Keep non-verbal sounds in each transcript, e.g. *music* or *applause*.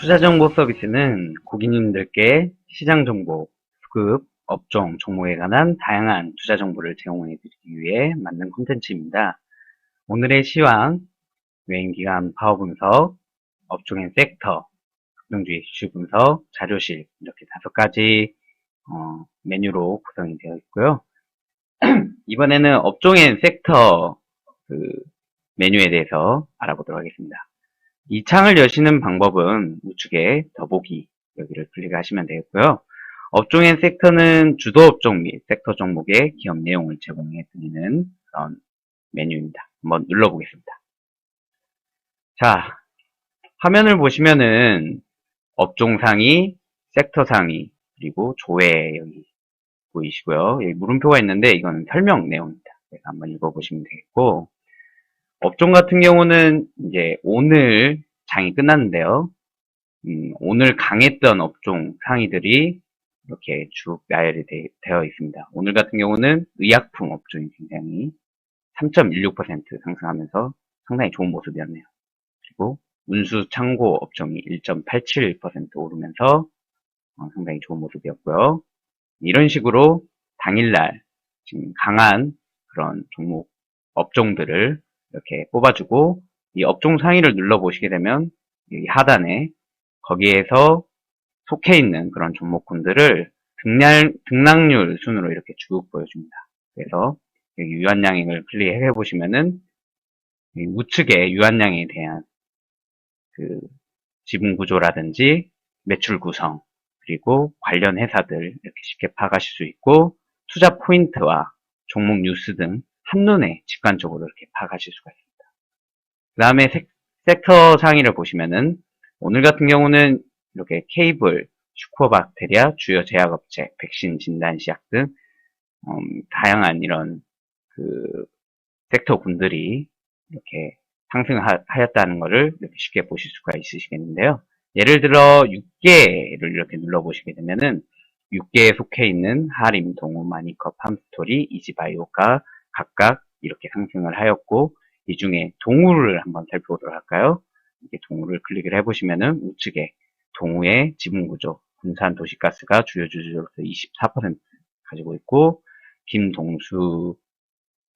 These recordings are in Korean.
투자정보 서비스는 고객님들께 시장 정보, 수급, 업종, 종목에 관한 다양한 투자 정보를 제공해 드리기 위해 만든 콘텐츠입니다. 오늘의 시황, 외인기관 파워 분석, 업종의 섹터, 급등주의 이슈 분석, 자료실 이렇게 다섯 가지 어, 메뉴로 구성이 되어 있고요. *clears throat* 이번에는 업종의 섹터 그 메뉴에 대해서 알아보도록 하겠습니다. 이 창을 여시는 방법은 우측에 더보기 여기를 클릭하시면 되겠고요. 업종의 섹터는 주도 업종 및 섹터 종목의 기업 내용을 제공해 드리는 그런 메뉴입니다. 한번 눌러보겠습니다. 자, 화면을 보시면은 업종 상위, 섹터 상위, 그리고 조회 여기 보이시고요. 여기 물음표가 있는데 이거는 설명 내용입니다. 한번 읽어보시면 되겠고, 업종 같은 경우는 이제 오늘 장이 끝났는데요. 음, 오늘 강했던 업종 상위들이 이렇게 쭉 나열이 되, 되어 있습니다. 오늘 같은 경우는 의약품 업종이 굉장히 3.16% 상승하면서 상당히 좋은 모습이었네요. 그리고 운수 창고 업종이 1.87% 오르면서 어, 상당히 좋은 모습이었고요. 이런 식으로 당일날 지금 강한 그런 종목 업종들을 이렇게 뽑아주고 이 업종 상위를 눌러보시게 되면 하단에 거기에서 속해 있는 그런 종목군들을 등량, 등락률 순으로 이렇게 쭉 보여줍니다. 그래서 여기 유한양액을 클릭해 보시면은 우측에 유한양에 대한 그 지분 구조라든지 매출 구성 그리고 관련 회사들 이렇게 쉽게 파악하실 수 있고 투자 포인트와 종목 뉴스 등 한눈에 직관적으로 이렇게 파악하실 수가 있습니다. 그 다음에 섹터 상위를 보시면은 오늘 같은 경우는 이렇게 케이블, 슈퍼박테리아, 주요 제약업체, 백신 진단 시약 등 음, 다양한 이런 그 섹터 군들이 이렇게 상승하였다는 것을 이렇게 쉽게 보실 수가 있으시겠는데요. 예를 들어 6개를 이렇게 눌러보시게 되면은 6개에 속해 있는 하림, 동우, 마니컵, 함스토리, 이지바이오가 각각 이렇게 상승을 하였고 이 중에 동우를 한번 살펴보도록 할까요? 이렇게 동우를 클릭을 해보시면은 우측에 동우의 지분구조, 군산 도시가스가 주요 주주로서 24% 가지고 있고 김동수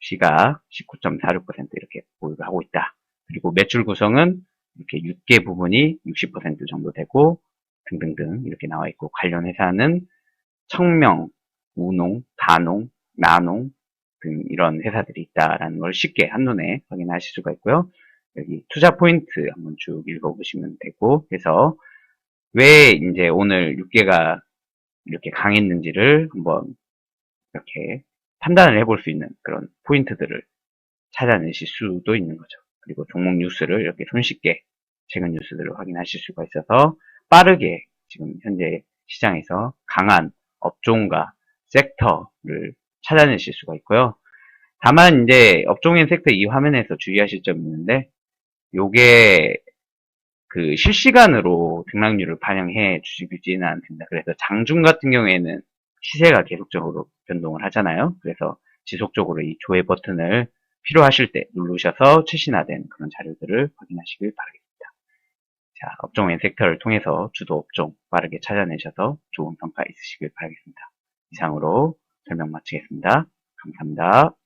씨가 19.46% 이렇게 보유를 하고 있다. 그리고 매출 구성은 이렇게 6개 부분이 60% 정도 되고 등등등 이렇게 나와 있고 관련 회사는 청명, 우농, 다농, 나농 등 이런 회사들이 있다라는 걸 쉽게 한눈에 확인하실 수가 있고요. 여기 투자 포인트 한번 쭉 읽어보시면 되고 그래서 왜 이제 오늘 6개가 이렇게 강했는지를 한번 이렇게 판단을 해볼 수 있는 그런 포인트들을 찾아내실 수도 있는 거죠. 그리고 종목 뉴스를 이렇게 손쉽게 최근 뉴스들을 확인하실 수가 있어서 빠르게 지금 현재 시장에서 강한 업종과 섹터를 찾아내실 수가 있고요. 다만 이제 업종인 섹터 이 화면에서 주의하실 점이 있는데 요게 그 실시간으로 등락률을 반영해 주시지는 않습니다. 그래서 장중 같은 경우에는 시세가 계속적으로 변동을 하잖아요. 그래서 지속적으로 이 조회 버튼을 필요하실 때 누르셔서 최신화된 그런 자료들을 확인하시길 바라겠습니다. 자, 업종의 섹터를 통해서 주도 업종 빠르게 찾아내셔서 좋은 평가 있으시길 바라겠습니다. 이상으로 설명 마치겠습니다. 감사합니다.